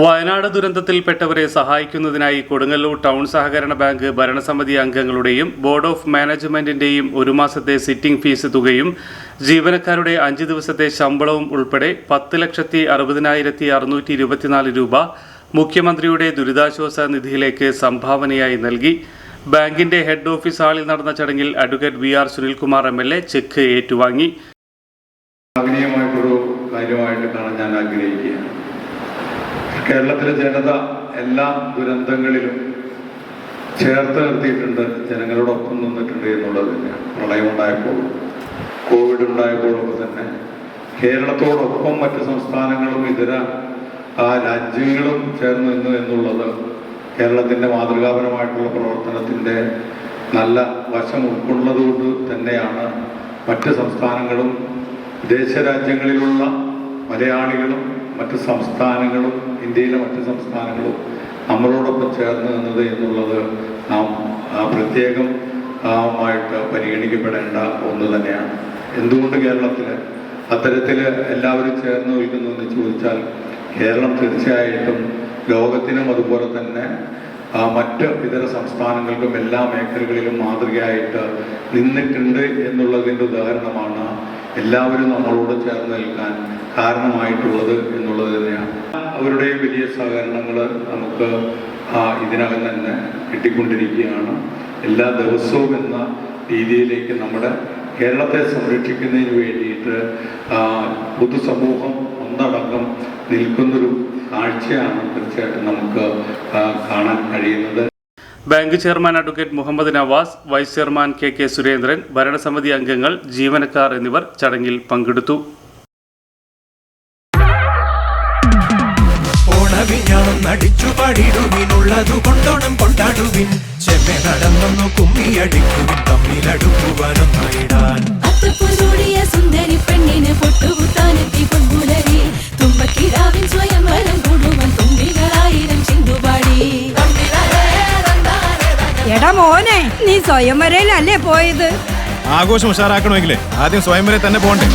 Wayanad ദുരന്തത്തിൽപ്പെട്ടവരെ സഹായിക്കുന്നതിനായി Kodungallur town സഹകരണ bank ഭരണസമിതി അംഗങ്ങളുടെയും ബോർഡ് ഓഫ് മാനേജ്മെന്റിന്റെയും ഒരു മാസത്തെ സിറ്റിംഗ് ഫീസ് തുകയും ജീവനക്കാരുടെ അഞ്ച് ദിവസത്തെ ശമ്പളവും ഉൾപ്പെടെ പത്ത് ലക്ഷത്തി അറുപതിനായിരത്തി അറുന്നൂറ്റി ഇരുപത്തിനാല് രൂപ മുഖ്യമന്ത്രിയുടെ ദുരിതാശ്വാസ നിധിയിലേക്ക് സംഭാവനയായി നൽകി. ബാങ്കിന്റെ ഹെഡ് ഓഫീസ് ഹാളിൽ നടന്ന ചടങ്ങിൽ advocate V R Sunilkumar M L A cheque ഏറ്റുവാങ്ങി. ആഗ്രഹിക്കുകയാണ്. കേരളത്തിലെ ജനത എല്ലാ ദുരന്തങ്ങളിലും ചേർത്ത് നിർത്തിയിട്ടുണ്ട് ജനങ്ങളോടൊപ്പം നിന്നിട്ടുണ്ട് എന്നുള്ളത് തന്നെയാണ്. പ്രളയം ഉണ്ടായപ്പോഴും കോവിഡ് ഉണ്ടായപ്പോഴൊക്കെ തന്നെ കേരളത്തോടൊപ്പം മറ്റ് സംസ്ഥാനങ്ങളും ഇതര ആ രാജ്യങ്ങളും ചേർന്ന് നിന്നു എന്നുള്ളത് കേരളത്തിന്റെ മാതൃകാപരമായിട്ടുള്ള പ്രവർത്തനത്തിന്റെ നല്ല വശം ഉൾക്കൊള്ളുന്നതുകൊണ്ട് തന്നെയാണ് മറ്റ് സംസ്ഥാനങ്ങളും ദേശ രാജ്യങ്ങളിലുള്ള മലയാളികളും മറ്റ് സംസ്ഥാനങ്ങളും ഇന്ത്യയിലെ മറ്റ് സംസ്ഥാനങ്ങളും നമ്മളോടൊപ്പം ചേർന്ന് നിന്നത് എന്നുള്ളത് നാം പ്രത്യേകം ആയിട്ട് പരിഗണിക്കപ്പെടേണ്ട ഒന്ന് തന്നെയാണ്. എന്തുകൊണ്ട് കേരളത്തിൽ അത്തരത്തിൽ എല്ലാവരും ചേർന്ന് നിൽക്കുന്നു എന്ന് ചോദിച്ചാൽ കേരളം തീർച്ചയായിട്ടും ലോകത്തിനും അതുപോലെ തന്നെ മറ്റ് ഇതര സംസ്ഥാനങ്ങൾക്കും എല്ലാ മേഖലകളിലും മാതൃകയായിട്ട് നിന്നിട്ടുണ്ട് എന്നുള്ളതിന്റെ ഉദാഹരണമാണ് എല്ലാവരും നമ്മളോട് ചേർന്ന് നിൽക്കാൻ കാരണമായിട്ടുള്ളത് എന്നുള്ളത് തന്നെയാണ്. അവരുടെ വലിയ സഹകരണങ്ങൾ നമുക്ക് ഇതിനകം തന്നെ കിട്ടിക്കൊണ്ടിരിക്കുകയാണ്. എല്ലാ ദിവസവും എന്ന രീതിയിലേക്ക് നമ്മുടെ കേരളത്തെ സംരക്ഷിക്കുന്നതിന് വേണ്ടിയിട്ട് പൊതുസമൂഹം ഒന്നടങ്കം നിൽക്കുന്നൊരു കാഴ്ചയാണ് തീർച്ചയായിട്ടും നമുക്ക് കാണാൻ കഴിയുന്നത്. Bank chairman advocate Muhammad Nawaz vice chairman K K Surendran ഭരണസമിതി അംഗങ്ങൾ ജീവനക്കാർ എന്നിവർ ചടങ്ങിൽ പങ്കെടുത്തു. ഓണവിഞ്ഞാണം നടിച്ചു പാടിടുവിനുള്ളതു കൊണ്ടോണം കൊണ്ടാടുവിൻ. ചെമ്മെ നടന്നൊന്നു കുമ്മിയടിക്കുവിൻ തമ്മിലടുക്കുവാനൊന്നായിടാൻ സുന്ദരി പെണ്ണിന് പൊട്ടുകുത്താനെത്തി നീ സ്വയംവരയിലല്ലേ പോയത്? ആഘോഷം ഉഷാറാക്കണമെങ്കിലേ. ആദ്യം സ്വയംവരെ തന്നെ പോകണ്ടേ.